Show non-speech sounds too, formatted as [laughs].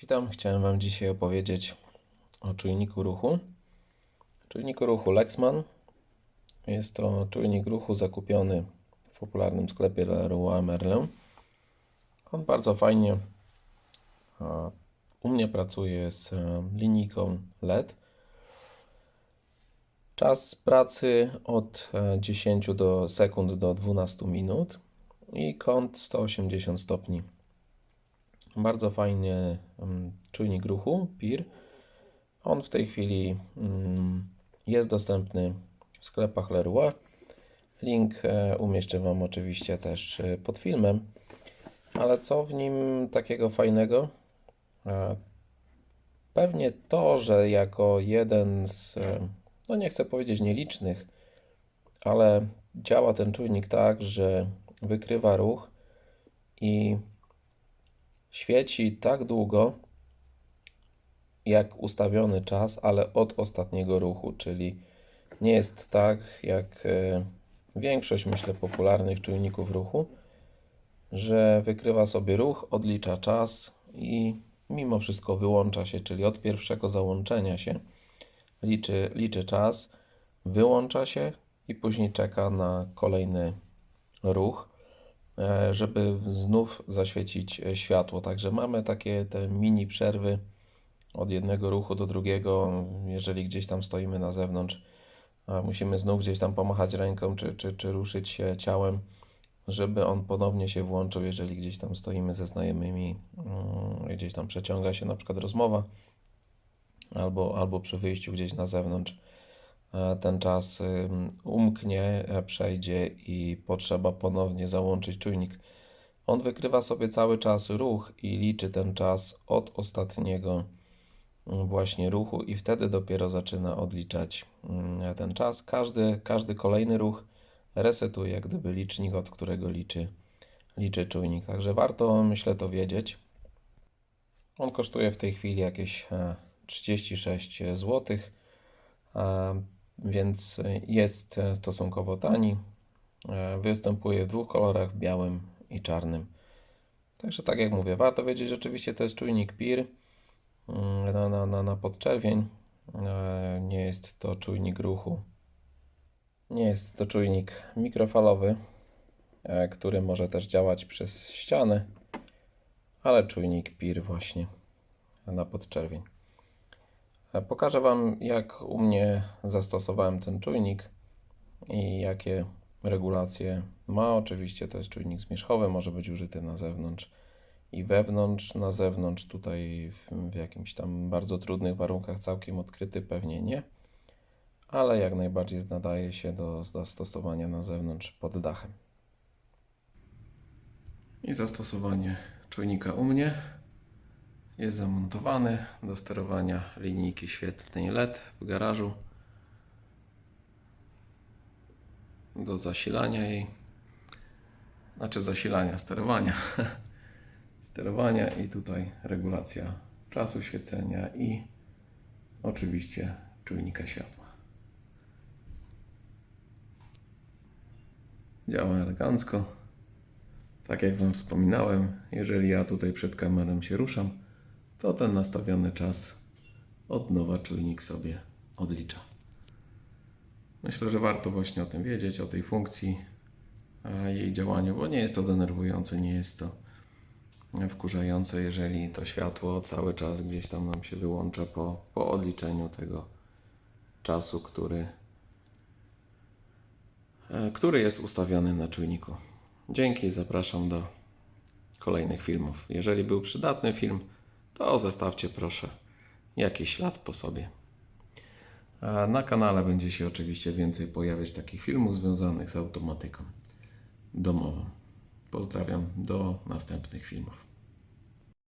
Witam, chciałem Wam dzisiaj opowiedzieć o czujniku ruchu. Czujniku ruchu Lexman. Jest to czujnik ruchu zakupiony w popularnym sklepie Leroy Merlin. On bardzo fajnie u mnie pracuje z e, linijką LED. Czas pracy od e, 10 do sekund do 12 minut i kąt 180 stopni. Bardzo fajny mm, czujnik ruchu PIR. On w tej chwili mm, jest dostępny w sklepach Leroy. Link e, umieszczę Wam oczywiście też e, pod filmem. Ale co w nim takiego fajnego? E, Pewnie to, że jako jeden z, no nie chcę powiedzieć nielicznych, ale działa ten czujnik tak, że wykrywa ruch i świeci tak długo, jak ustawiony czas, ale od ostatniego ruchu, czyli nie jest tak jak e, większość, myślę, popularnych czujników ruchu, że wykrywa sobie ruch, odlicza czas i mimo wszystko wyłącza się, czyli od pierwszego załączenia się liczy, liczy czas, wyłącza się i później czeka na kolejny ruch, żeby znów zaświecić e, światło. Także mamy takie te mini przerwy od jednego ruchu do drugiego. Jeżeli gdzieś tam stoimy na zewnątrz, musimy znów gdzieś tam pomachać ręką czy, czy, czy ruszyć się ciałem, żeby on ponownie się włączył, jeżeli gdzieś tam stoimy ze znajomymi, mm, gdzieś tam przeciąga się na przykład rozmowa, albo, albo przy wyjściu gdzieś na zewnątrz e, ten czas umknie, e, przejdzie i potrzeba ponownie załączyć czujnik. On wykrywa sobie cały czas ruch i liczy ten czas od ostatniego mm, właśnie ruchu i wtedy dopiero zaczyna odliczać mm, ten czas. Każdy, każdy kolejny ruch resetuje jak gdyby licznik, od którego liczy, liczy czujnik. Także warto, myślę, to wiedzieć. On kosztuje w tej chwili jakieś e, 36 zł, e, więc jest stosunkowo tani. E, Występuje w dwóch kolorach, białym i czarnym. Także tak jak mówię, warto wiedzieć, oczywiście to jest czujnik PIR mm, na, na, na, na podczerwień. E, Nie jest to czujnik ruchu. Nie jest to czujnik mikrofalowy, e, który może też działać przez ścianę, ale czujnik PIR właśnie na podczerwień. E, Pokażę Wam, jak u mnie zastosowałem ten czujnik i jakie regulacje ma. Oczywiście to jest czujnik zmierzchowy, może być użyty na zewnątrz i wewnątrz. Na zewnątrz tutaj w, w jakimś tam bardzo trudnych warunkach całkiem odkryty pewnie nie, ale jak najbardziej nadaje się do zastosowania na zewnątrz pod dachem. I zastosowanie czujnika u mnie jest zamontowany do sterowania linijki świetlnej LED w garażu. Do zasilania jej, znaczy zasilania, sterowania. [laughs] sterowania i tutaj regulacja czasu świecenia i oczywiście czujnika światła. Działa elegancko. Tak jak Wam wspominałem, jeżeli ja tutaj przed kamerą się ruszam, to ten nastawiony czas od nowa czujnik sobie odlicza. Myślę, że warto właśnie o tym wiedzieć, o tej funkcji, a jej działaniu, bo nie jest to denerwujące, nie jest to wkurzające, jeżeli to światło cały czas gdzieś tam nam się wyłącza po, po odliczeniu tego czasu, który, e, który jest ustawiony na czujniku. Dzięki, zapraszam do kolejnych filmów. Jeżeli był przydatny film, to zostawcie proszę jakiś ślad po sobie. A na kanale będzie się oczywiście więcej pojawiać takich filmów związanych z automatyką domową. Pozdrawiam, do następnych filmów.